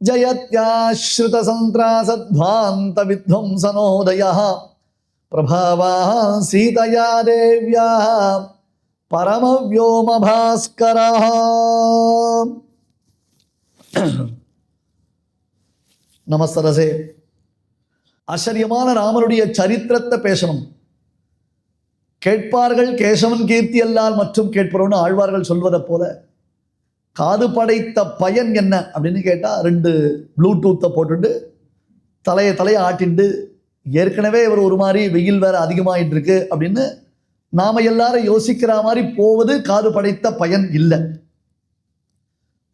जयत्याश्रितसन्त्रासध्वान्तविध्वंसनोदयः प्रभावा सीतया देव्या परमव्योमभास्करः நமஸ்தரசே ஆச்சரியமான ராமனுடைய சரித்திரத்தை பேசணும் கேட்பார்கள் கேசவன் கீர்த்தி அல்லால் மற்றும் கேட்பவர்னு ஆழ்வார்கள் சொல்வதைப் போல காது படைத்த பயன் என்ன அப்படின்னு கேட்டால் ரெண்டு ப்ளூடூத்தை போட்டுட்டு தலையை தலையை ஆட்டிண்டு ஏற்கனவே இவர் ஒரு மாதிரி வெயில் வேற அதிகமாயிட்டு இருக்கு அப்படின்னு நாம எல்லாரும் யோசிக்கிற மாதிரி போவது காது படைத்த பயன் இல்லை.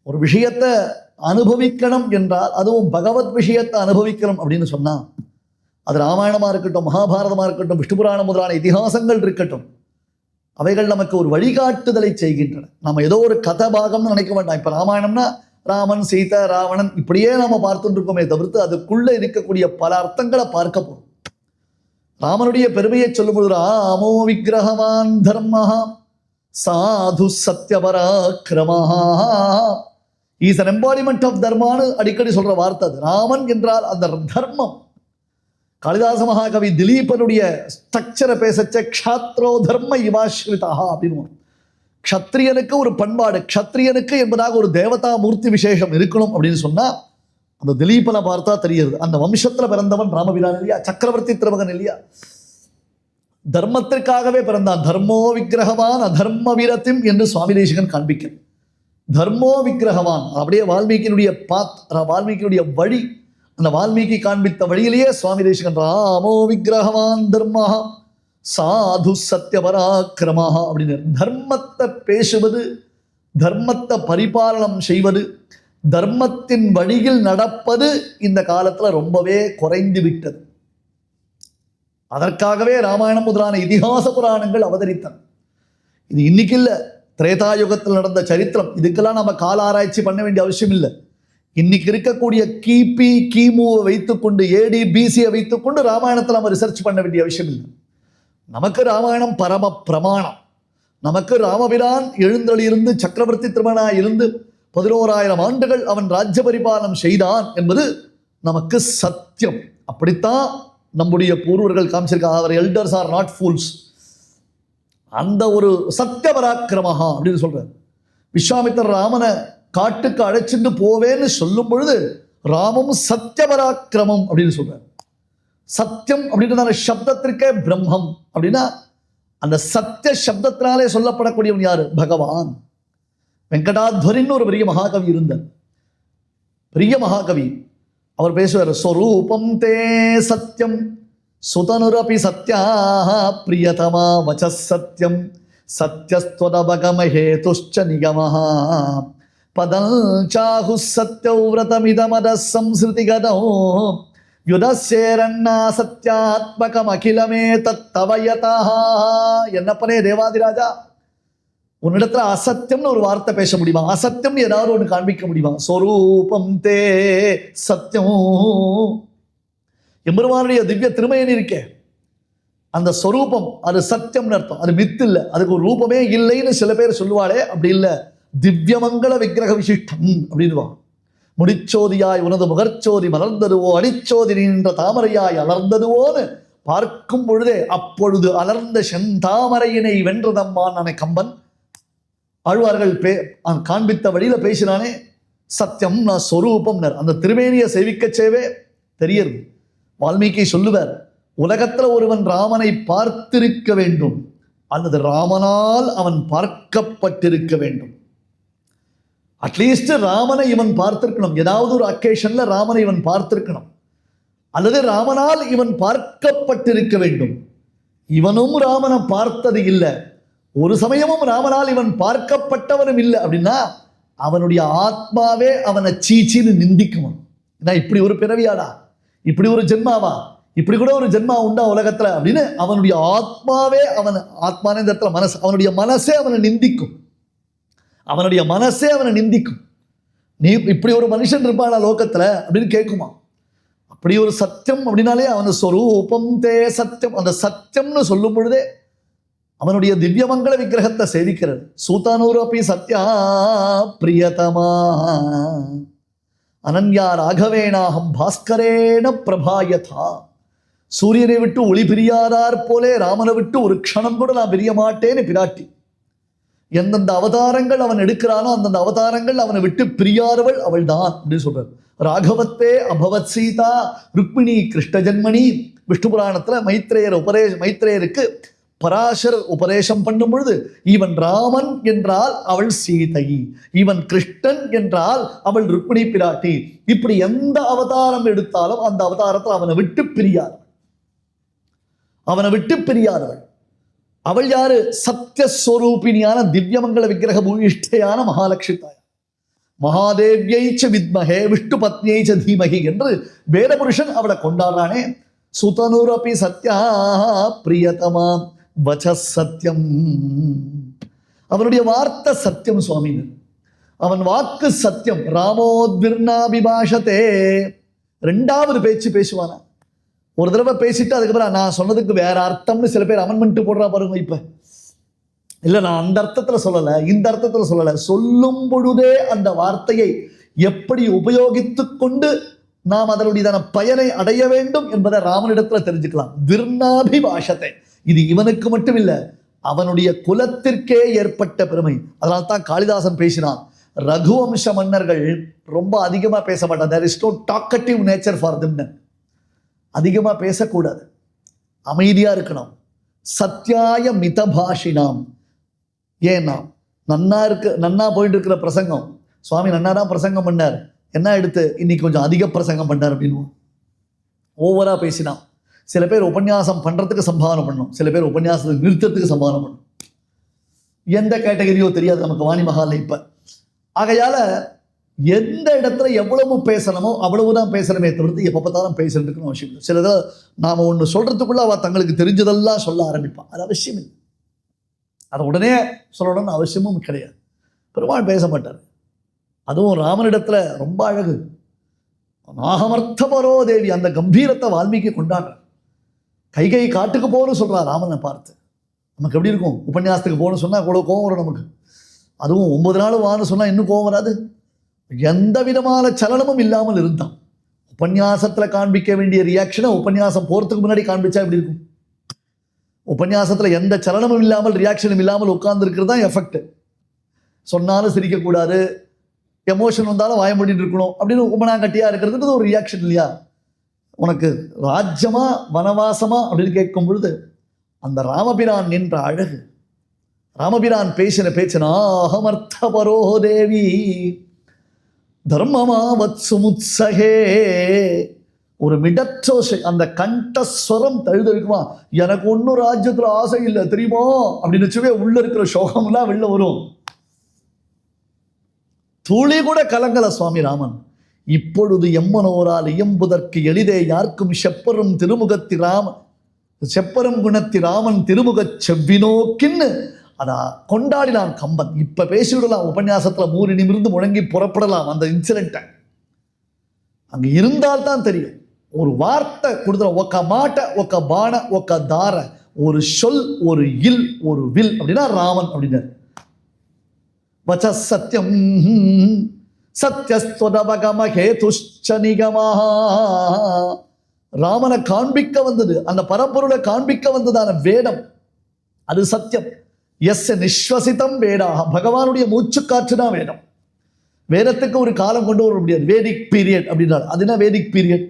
ஒரு விஷயத்தை அனுபவிக்கணும் என்றால் அதுவும் பகவத் விஷயத்தை அனுபவிக்கணும் அப்படின்னு சொன்னால் அது ராமாயணமாக இருக்கட்டும் மகாபாரதமாக இருக்கட்டும் விஷ்ணு புராணம் முதலான இதிகாசங்கள் இருக்கட்டும் அவைகள் நமக்கு ஒரு வழிகாட்டுதலை செய்கின்றன. நம்ம ஏதோ ஒரு கதபாகம்னு நினைக்க வேண்டாம் இப்போ ராமாயணம்னா ராமன் சீதா ராவணன் இப்படியே நம்ம பார்த்துட்டுருக்கோமே தவிர்த்து அதுக்குள்ளே இருக்கக்கூடிய பல அர்த்தங்களை பார்க்க போகிறோம் ராமனுடைய பெருமையை சொல்லும்போது ராமோ விக்கிரகவான் தர்மஹா சாது சத்யபராக்கிரமா இஸ் அன் எம்பாடிமெண்ட் ஆஃப் தர்மான்னு அடிக்கடி சொல்ற வார்த்தை அது. ராமன் என்றால் அந்த தர்மம். காளிதாச மகாகவி திலீபனுடைய ஸ்ட்ரக்சரை பேசச்ச க்ஷாத்ரோ தர்ம இவாஸ்ரிதா அப்படின்னு க்ஷத்ரியனுக்கு ஒரு பண்பாடு க்ஷத்ரியனுக்கு என்பதாக ஒரு தேவதா மூர்த்தி விசேஷம் இருக்கணும் அப்படின்னு சொன்னால் அந்த திலீபனை பார்த்தா தெரியுது. அந்த வம்சத்தில் பிறந்தவன் ராமபிரான் இல்லையா? சக்கரவர்த்தி திருமகன் இல்லையா? தர்மத்திற்காகவே பிறந்தான். தர்மோ விக்கிரகவான் அதர்ம வீரத்தையும் என்று சுவாமி தேசிகன் காண்பிக்கிறார் தர்மோ விக்கிரகவான். அப்படியே வால்மீகியினுடைய பாத் வால்மீகியினுடைய வழி அந்த வால்மீகி காண்பித்த வழியிலேயே சுவாமி தேசிகன் ராமோ விக்கிரகவான் தர்மா சாது சத்யபராக்கிரமாக அப்படின்னு. தர்மத்தை பேசுவது தர்மத்தை பரிபாலனம் செய்வது தர்மத்தின் வழியில் நடப்பது இந்த காலத்தில் ரொம்பவே குறைந்து விட்டது. அதற்காகவே ராமாயணம் முதலான இதிகாச புராணங்கள் அவதரித்தன. இது இன்னைக்கு இல்லை. திரேதாயுகத்தில் நடந்த சரித்திரம். இதுக்கெல்லாம் நம்ம கால ஆராய்ச்சி பண்ண வேண்டிய அவசியம் இல்லை. இன்னைக்கு இருக்கக்கூடிய கிபி கிமுவை வைத்துக்கொண்டு ஏடி பிசியை வைத்துக்கொண்டு ராமாயணத்தை நம்ம ரிசர்ச் பண்ண வேண்டிய அவசியம் இல்லை. நமக்கு ராமாயணம் பரம பிரமாணம். நமக்கு ராமபிரான் எழுந்தளிருந்து சக்கரவர்த்தி திருமணா இருந்து பதினோராயிரம் ஆண்டுகள் அவன் ராஜ்ய பரிபாலனம் செய்தான் என்பது நமக்கு சத்தியம். அப்படித்தான் நம்முடைய பூர்வர்கள் காமிச்சிருக்காங்க. அவர் எல்டர்ஸ் ஆர் நாட் ஃபூல்ஸ் அந்த ஒரு சத்திய பராக்கிரமஹா அப்படின்னு சொல்றார். விஸ்வாமித்தர் ராமனை காட்டுக்கு அழைச்சிட்டு போவேன்னு சொல்லும் பொழுது ராமம் சத்தியபராக்கிரமம் அப்படின்னு சொல்றாரு. சத்தியம் அப்படின்றதான சப்தத்திற்கே பிரம்மம் அப்படின்னா அந்த சத்திய சப்தத்தினாலே சொல்லப்படக்கூடியவன் யாரு? பகவான். வெங்கடாத்வரின்னு ஒரு பெரிய மகாகவி இருந்தார். பெரிய மகாகவி. அவர் பேசுவார் ஸ்வரூபம் தே சத்தியம் சுதனுரபி சத்யாக பிரியதமா வச்ச சத்தியம் சத்யஸ்துவதபகமஹேதுஷ்ச நிகமः பதம் சாஹு சத்யௌவ்ரதமிதமத சம்ஸ்ருதி கதோ யுதசேரண்ணா சத்யாத்மகமகிலமே தத்தவயதா என்னப்பனே தேவாதிராஜா உன்னிடத்துல அசத்தியம்னு ஒரு வார்த்தை பேச முடியுமா அசத்தியம் ஏதாவது ஒன்று காண்பிக்க முடியுமா சொரூபம் தே சத்தியம் எம்பெருமானுடைய திவ்ய திருமையன் இருக்கே அந்த சொரூபம் அது சத்தியம்னு அர்த்தம் அது மித்து இல்லை அதுக்கு ஒரு ரூபமே இல்லைன்னு சில பேர் சொல்லுவாளே அப்படி இல்லை திவ்யமங்கள விக்கிரக விசிஷ்டம் அப்படின்வா முடிச்சோதியாய் உனது முகர்ச்சோதி மலர்ந்ததுவோ அடிச்சோதி நின்ற தாமரையாய் அலர்ந்ததுவோன்னு பார்க்கும் பொழுதே அப்பொழுது அலர்ந்த செந்தாமரையினை வென்றதம்மான் அனை கம்பன். ஆழ்வார்கள் பே அவன் காண்பித்த வழியில பேசினானே சத்தியம் நான் சொரூபம்னர் அந்த திருமேனியை சேவிக்கச்சேவே தெரியறது வால்மீகி சொல்லுவார் உலகத்துல ஒருவன் ராமனை பார்த்திருக்க வேண்டும் அல்லது ராமனால் அவன் பார்க்கப்பட்டிருக்க வேண்டும். அட்லீஸ்ட் ராமனை இவன் பார்த்திருக்கணும். ஏதாவது ஒரு அக்கேஷன்ல ராமனை இவன் பார்த்திருக்கணும். அல்லது ராமனால் இவன் பார்க்கப்பட்டிருக்க வேண்டும். இவனும் ராமனை பார்த்தது இல்லை. ஒரு சமயமும் ராமனால் இவன் பார்க்கப்பட்டவனும் இல்லை அப்படின்னா அவனுடைய ஆத்மாவே அவனை சீச்சின்னு நிந்திக்குவன் ஏன்னா இப்படி ஒரு பிறவியாடா. இப்படி ஒரு ஜென்மாவா? இப்படி கூட ஒரு ஜென்மா உண்டா உலகத்தில் அப்படின்னு அவனுடைய ஆத்மாவே அவன் ஆத்மான இந்த இடத்துல மனசு அவனுடைய மனசே அவனை நிந்திக்கும். அவனுடைய மனசே அவனை நிந்திக்கும். நீ இப்படி ஒரு மனுஷன் இருப்பானா லோகத்தில் அப்படின்னு கேட்குமா? அப்படி ஒரு சத்தியம் அப்படின்னாலே அவன் ஸ்வரூபம் தே சத்தியம். அந்த சத்தியம்னு சொல்லும் பொழுதே அவனுடைய திவ்யமங்கள விக்கிரகத்தை சேவிக்கிறது சூத்தானூர் அப்படி சத்யா பிரியதமா. அனன்யா ராகவேணாகம் பாஸ்கரேன பிரபாயதா. சூரியனை விட்டு ஒளி பிரியாதார் போலே ராமனை விட்டு ஒரு க்ஷணம் கூட நான் பிரிய மாட்டேன்னு பிராட்டி. எந்தெந்த அவதாரங்கள் அவன் எடுக்கிறானோ அந்தந்த அவதாரங்கள் அவனை விட்டு பிரியாதவள் அவள் தான் அப்படின்னு சொல்றார். ராகவத்தே அபவத் சீதா ருக்மிணி கிருஷ்ண ஜென்மணி விஷ்ணு புராணத்துல மைத்ரேயர் உபரே மைத்ரேயருக்கு பராசர் உபதேசம் பண்ணும் பொழுது இவன் ராமன் என்றால் அவள் சீதை இவன் கிருஷ்ணன் என்றால் அவள் ருக்மிணி பிராட்டி. இப்படி எந்த அவதாரம் எடுத்தாலும் அந்த அவதாரத்தில் அவனை விட்டு பிரியாதவள். அவனை விட்டு பிரியாதவள். அவள் யாரு? சத்தியஸ்வரூபிணியான திவ்யமங்கல விக்கிரக பூயிஷ்டையான மகாலட்சுமி தாயார் மகாதேவியை ச வித்மகே விஷ்ணு பத்னியை ச தீமகி என்று வேதபுருஷன் அவளை கொண்டாடுறானே. சுதனுரபி சத்யா பிரியதமாம் வச்ச சத்தியம் அவனுடைய வார்த்தை சத்தியம் சுவாமின்னு அவன் வாக்கு சத்தியம் ராமோத்விர்ணாபிபாஷத்தே. ரெண்டாவது பேச்சு பேசுவானா? ஒரு தடவை பேசிட்டு அதுக்கப்புறம் நான் சொன்னதுக்கு வேற அர்த்தம்னு சில பேர் அமெண்ட்மெண்ட் போடுறா பாருங்க இப்போ. இல்லை நான் அந்த அர்த்தத்தில் சொல்லலை. இந்த அர்த்தத்தில் சொல்லலை. சொல்லும் பொழுதே அந்த வார்த்தையை எப்படி உபயோகித்து கொண்டு நாம் அதனுடையதான பயனை அடைய வேண்டும் என்பதை ராமனிடத்தில் தெரிஞ்சுக்கலாம். விர்ணாபிபாஷத்தை. இது இவனுக்கு மட்டும் இல்லை அவனுடைய குலத்திற்கே ஏற்பட்ட பெருமை. அதனால தான் காளிதாசன் பேசினான். ரகுவம்ச மன்னர்கள் ரொம்ப அதிகமாக பேச மாட்டான் there is no talkative nature for திம்னன் அதிகமாக பேசக்கூடாது. அமைதியாக இருக்கணும். சத்தியாய மிதபாஷினாம். ஏன்னா நன்னா இருக்கு நன்னா போயிட்டு இருக்கிற பிரசங்கம். சுவாமி நன்னா தான் பிரசங்கம் பண்ணார். என்ன எடுத்து? இன்னைக்கு கொஞ்சம் அதிக பிரசங்கம் பண்ணார் அப்படின்னு ஓவராக பேசினான். சில பேர் உபன்யாசம் பண்ணுறதுக்கு சம்பாவனை பண்ணும். சில பேர் உபன்யாசத்தை நிறுத்தத்துக்கு சம்பாவனை பண்ணும். எந்த கேட்டகரியோ தெரியாது. நமக்கு வாணி மகாலில் இப்போ. ஆகையால் எந்த இடத்துல எவ்வளவு பேசணுமோ அவ்வளவு தான் பேசணுமே தவிர்த்து எப்போ பார்த்தாலும் பேசுறதுக்குன்னு அவசியம் இல்லை. சிலதை நாம் ஒன்று சொல்கிறதுக்குள்ள அவள் தங்களுக்கு தெரிஞ்சதெல்லாம் சொல்ல ஆரம்பிப்பான் அது அவசியம் இல்லை. அதை உடனே சொல்லணும்னு அவசியமும் கிடையாது. பெருமாள் பேச மாட்டார். அதுவும் ராமனிடத்தில் ரொம்ப அழகு. நாகமர்த்தபரோ தேவி அந்த கம்பீரத்தை வால்மீகி கொண்டாடுறார். கைகை காட்டுக்கு போகணும்னு சொல்கிறார் ராமனை பார்த்து. நமக்கு எப்படி இருக்கும்? உபன்யாசத்துக்கு போகணும்னு சொன்னால் கூட கோவம் வரும் நமக்கு. அதுவும் ஒன்பது நாள் வான்னு சொன்னால் இன்னும் கோவம் வராது. எந்த விதமான சலனமும் இல்லாமல் இருந்தான். உபன்யாசத்தில் காண்பிக்க வேண்டிய ரியாக்ஷனை உபன்யாசம் போகிறதுக்கு முன்னாடி காண்பிச்சா எப்படி இருக்கும்? உபன்யாசத்தில் எந்த சலனமும் இல்லாமல் ரியாக்ஷனும் இல்லாமல் உட்கார்ந்துருக்கிறது தான் எஃபெக்ட் சொன்னாலும் சிரிக்கக்கூடாது. எமோஷன் வந்தாலும் வாய மூடிட்டு இருக்கணும் அப்படின்னு உபனாங்கட்டியா இருக்கிறதுன்றது ஒரு ரியாக்ஷன் இல்லையா? உனக்கு ராஜ்யமா வனவாசமா அப்படின்னு கேட்கும் பொழுது அந்த ராமபிரான் நின்ற அழகு. ராமபிரான் பேசின பேச்சினா அகமர்த்தபரோ தேவி தர்மமாவத் சுமுத்சகே ஒரு மிடற்றோசை அந்த கண்டஸ்வரம் தழுதழுக்குமா? எனக்கு ஒன்றும் ராஜ்யத்தில் ஆசை இல்லை தெரியுமா? அப்படின்னு வச்சுவே உள்ள இருக்கிற சோகம்லாம் வெளில வரும். துளி கூட கலங்கல சுவாமி ராமன். இப்பொழுது எம்மனோரால் இயம்புதற்கு எளிதே யாருக்கும் செப்பரும் திருமுகத்தி ராம செப்பரும் குணத்தி ராமன் திருமுகச் செவ்வினோக்கின்னு அதை கொண்டாடினான் கம்பன். இப்போ பேசிவிடலாம். உபன்யாசத்தில் மூணு நிமிர்ந்து முழங்கி புறப்படலாம் அந்த இன்சிடென்ட்டை அங்கே இருந்தால் தான் தெரியும். ஒரு வார்த்தை கொடுத்துற ஒக்க மாட்ட ஒக்க பான ஒக்க தார ஒரு சொல் ஒரு இல் ஒரு வில் அப்படின்னா ராமன் அப்படின்னாரு. வச்ச சத்தியம் சத்யஸ்தொடபகமகே ஹேதுஷ்ச நிகமா. ராமனை காண்பிக்க வந்தது அந்த பரம்பொருளை காண்பிக்க வந்ததான வேடம் அது சத்தியம் எஸ் நிஸ்வசிதம் வேடாக பகவானுடைய மூச்சுக்காற்று தான் வேதம் வேதத்துக்கு ஒரு காலம் கொண்டு வர முடியாது. வேதிக் பீரியட் அப்படின்னாரு அது என்ன வேதிக் பீரியட்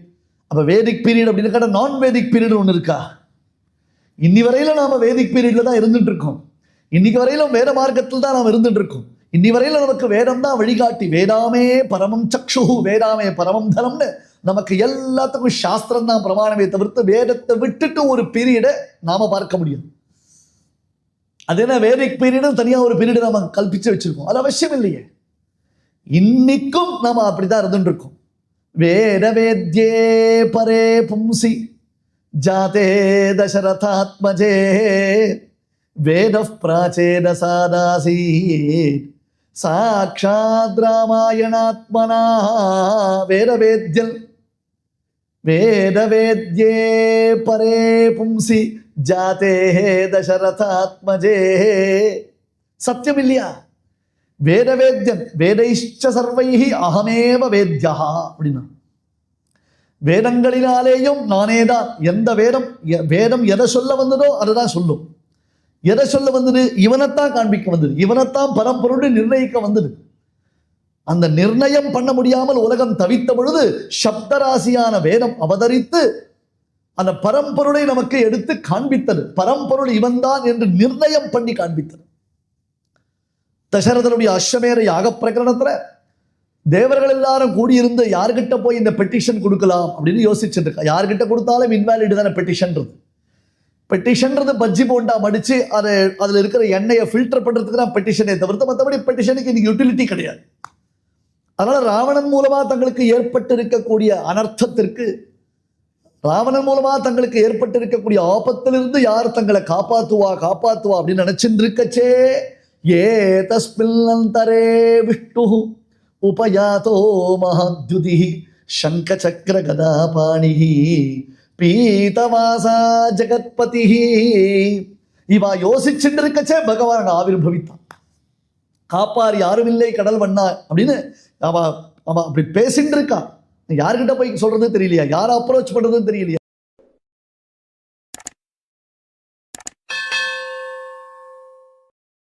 அப்போ வேதிக் பீரியட் அப்படின்னு கேட்டால் நான் வேதிக் பீரியட் ஒன்று இருக்கா? இன்னி வரையில நாம் வேதிக் பீரியடில் தான் இருந்துட்டு இருக்கோம். இன்னைக்கு வரையிலும் வேத மார்க்கத்தில் தான் நாம் இருந்துட்டு இருக்கோம். இன்னி வரையில நமக்கு வேதம் தான் வழிகாட்டி. வேதாமே பரமம் சக்ஷு வேதாமே பரமம் தனம்னு நமக்கு எல்லாத்துக்கும் சாஸ்திரம் தான் பிரமாணமே தவிர்த்து வேதத்தை விட்டுட்டு ஒரு பீரியடை நாம் பார்க்க முடியும். அது என்ன வேதிக் பீரியடும் தனியாக ஒரு பீரியடு நம்ம கல்பிச்சு வச்சுருக்கோம். அது அவசியம் இல்லையே. இன்னைக்கும் நாம் அப்படி தான் இருக்கோம் வேத வேத்யே பரே பும்சி ஜாதே தசரதாத்மஜே வேத பிராச்சேத சாதாசி சாட்சாத் ராமாயணாத்மனா வேதவேத்யல் வேதவேத்யே பரே பும்சி ஜாதே தசரதாத்மஜே சத்தியம் இல்லையா வேதவேத்யன் வேதைஷ்ட சர்வைஹி அகமேவ வேத்யா அப்படின்னா। வேதங்களினாலேயும் நானேதான் எந்த வேதம் எ- வேதம் எதை சொல்ல வந்ததோ அதுதான் சொல்லும். எதை சொல்ல வந்தது? இவனைத்தான் காண்பிக்க வந்தது. இவனைத்தான் பரம்பொருள் நிர்ணயிக்க வந்தது. அந்த நிர்ணயம் பண்ண முடியாமல் உலகம் தவித்த பொழுது சப்தராசியான வேதம் அவதரித்து அந்த பரம்பொருளை நமக்கு எடுத்து காண்பித்தது. பரம்பொருள் இவன்தான் என்று நிர்ணயம் பண்ணி காண்பித்தது. தசரதனுடைய அஸ்வமேர யாக பிரகரணத்துல தேவர்கள் எல்லாரும் கூடியிருந்து யார்கிட்ட போய் இந்த பெட்டிஷன் கொடுக்கலாம் அப்படின்னு யோசிச்சுட்டு இருக்கா யார்கிட்ட கொடுத்தாலும் இன்வாலிட் தானே பெட்டிஷன்றது பெட்டிஷன்றது பஜ்ஜி போண்டா மடிச்சு அதை அதில் இருக்கிற எண்ணெயை ஃபில்டர் பண்ணுறதுக்கு தான் பெட்டிஷனே தவிர்த்து மற்றபடி பெட்டிஷனுக்கு இன்னைக்கு யூட்டிலிட்டி கிடையாது. அதனால் ராவணன் மூலமாக தங்களுக்கு ஏற்பட்டு இருக்கக்கூடிய அனர்த்தத்திற்கு ராவணன் மூலமா தங்களுக்கு ஏற்பட்டிருக்கக்கூடிய ஆபத்திலிருந்து யார் தங்களை காப்பாத்துவா காப்பாத்துவா அப்படின்னு நினைச்சுட்டு இருக்கச்சே ஏ தஸ்மில் அந்தரே விஷ்ணு உபயாதோ மகாத்யுதி சங்க சக்கர கதாபாணி பீதவாசா ஜெகத்பதி. இவா யோசிச்சுட்டு இருக்கச்சே பகவான் அங்க ஆவிர்பவித்தான் காப்பார் யாரும் இல்லை கடல் வண்ணா அப்படின்னு அவ அவ அப்படி பேசிட்டு இருக்கான் யார்கிட்ட போய் சொல்றது தெரியலையா? யாரை அப்ரோச் பண்றதுன்னு தெரியலையா?